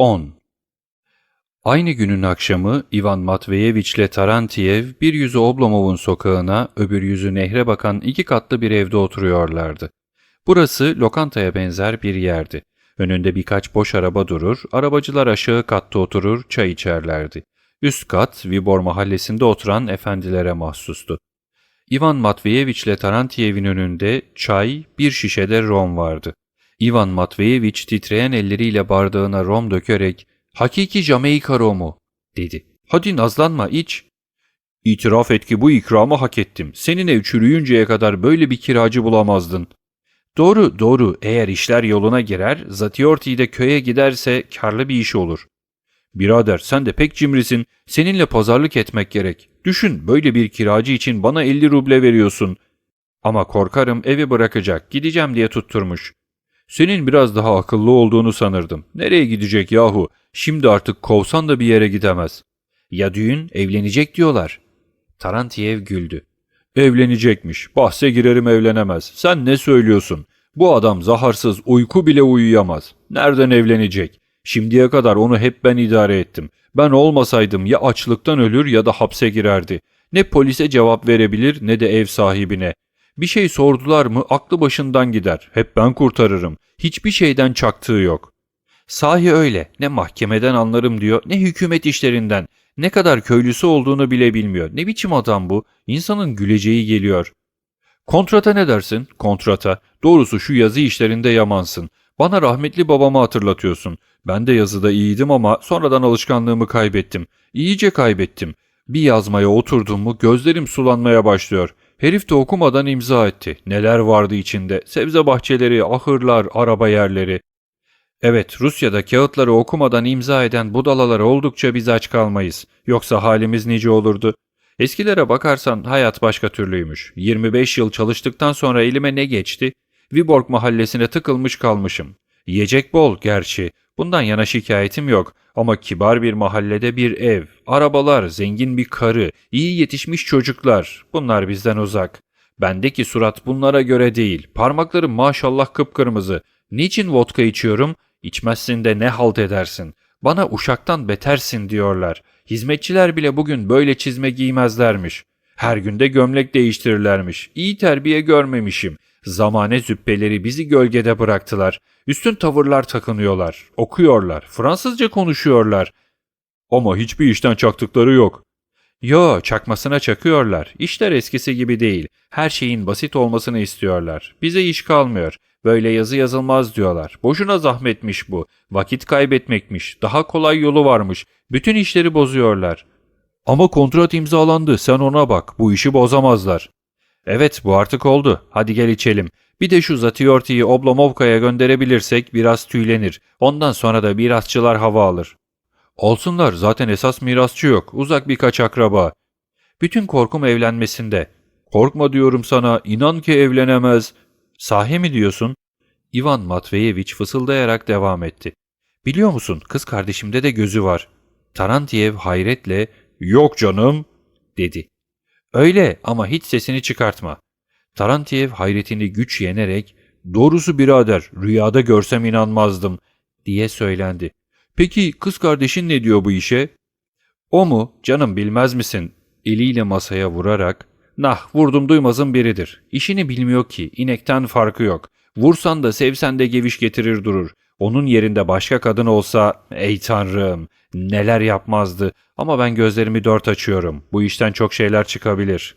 10. Aynı günün akşamı Ivan Matveyeviç ile Tarantiyev bir yüzü Oblomov'un sokağına, öbür yüzü nehre bakan iki katlı bir evde oturuyorlardı. Burası lokantaya benzer bir yerdi. Önünde birkaç boş araba durur, arabacılar aşağı katta oturur, çay içerlerdi. Üst kat, Vibor mahallesinde oturan efendilere mahsustu. Ivan Matveyeviç ile Tarantiyev'in önünde çay, bir şişede rom vardı. Ivan Matveyeviç titreyen elleriyle bardağına rom dökerek ''Hakiki Jamaika romu'' dedi. ''Hadi nazlanma iç.'' ''İtiraf et ki bu ikramı hak ettim. Senin ev çürüyünceye kadar böyle bir kiracı bulamazdın.'' ''Doğru, doğru. Eğer işler yoluna girer, Zatiorti de köye giderse karlı bir iş olur.'' ''Birader sen de pek cimrisin. Seninle pazarlık etmek gerek. Düşün böyle bir kiracı için bana 50 ruble veriyorsun. Ama korkarım evi bırakacak, gideceğim diye tutturmuş. Senin biraz daha akıllı olduğunu sanırdım. Nereye gidecek yahu? Şimdi artık kovsan da bir yere gidemez. Ya düğün, evlenecek diyorlar. Tarantiyev güldü. Evlenecekmiş. Bahse girerim evlenemez. Sen ne söylüyorsun? Bu adam zaharsız uyku bile uyuyamaz. Nereden evlenecek? Şimdiye kadar onu hep ben idare ettim. Ben olmasaydım ya açlıktan ölür ya da hapse girerdi. Ne polise cevap verebilir ne de ev sahibine. Bir şey sordular mı aklı başından gider. Hep ben kurtarırım. Hiçbir şeyden çaktığı yok. Sahi öyle. Ne mahkemeden anlarım diyor ne hükümet işlerinden. Ne kadar köylüsü olduğunu bile bilmiyor. Ne biçim adam bu? İnsanın güleceği geliyor. Kontrata ne dersin? Kontrata. Doğrusu şu yazı işlerinde yamansın. Bana rahmetli babamı hatırlatıyorsun. Ben de yazıda iyiydim ama sonradan alışkanlığımı kaybettim. İyice kaybettim. Bir yazmaya oturdum mu gözlerim sulanmaya başlıyor. Herif de okumadan imza etti. Neler vardı içinde? Sebze bahçeleri, ahırlar, araba yerleri. Evet, Rusya'da kağıtları okumadan imza eden budalalar oldukça biz aç kalmayız. Yoksa halimiz nice olurdu. Eskilere bakarsan hayat başka türlüymüş. 25 yıl çalıştıktan sonra elime ne geçti? Viborg mahallesine tıkılmış kalmışım. Yiyecek bol gerçi. Bundan yana şikayetim yok. Ama kibar bir mahallede bir ev, arabalar, zengin bir karı, iyi yetişmiş çocuklar. Bunlar bizden uzak. Bendeki surat bunlara göre değil. Parmaklarım maşallah kıpkırmızı. Niçin vodka içiyorum? İçmezsin de ne halt edersin. Bana uşaktan betersin diyorlar. Hizmetçiler bile bugün böyle çizme giymezlermiş. Her günde gömlek değiştirirlermiş. İyi terbiye görmemişim. Zamane züppeleri bizi gölgede bıraktılar. Üstün tavırlar takınıyorlar. Okuyorlar. Fransızca konuşuyorlar. Ama hiçbir işten çaktıkları yok. Yo, çakmasına çakıyorlar. İşler eskisi gibi değil. Her şeyin basit olmasını istiyorlar. Bize iş kalmıyor. Böyle yazı yazılmaz diyorlar. Boşuna zahmetmiş bu. Vakit kaybetmekmiş. Daha kolay yolu varmış. Bütün işleri bozuyorlar. Ama kontrat imzalandı. Sen ona bak. Bu işi bozamazlar. Evet bu artık oldu. Hadi gel içelim. Bir de şu Zatiorti'yi Oblomovka'ya gönderebilirsek biraz tüylenir. Ondan sonra da mirasçılar hava alır. Olsunlar zaten esas mirasçı yok. Uzak birkaç akraba. Bütün korkum evlenmesinde. Korkma diyorum sana. inan ki evlenemez. Sahi mi diyorsun? Ivan Matveyeviç fısıldayarak devam etti. Biliyor musun kız kardeşimde de gözü var. Tarantiyev hayretle yok canım dedi. Öyle ama hiç sesini çıkartma. Tarantiyev hayretini güç yenerek doğrusu birader rüyada görsem inanmazdım diye söylendi. Peki kız kardeşin ne diyor bu işe? O mu? Canım bilmez misin? Eliyle masaya vurarak Nah vurdum duymazın biridir. İşini bilmiyor ki inekten farkı yok. Vursan da sevsen de geviş getirir durur. Onun yerinde başka kadın olsa ey tanrım neler yapmazdı ama ben gözlerimi dört açıyorum. Bu işten çok şeyler çıkabilir.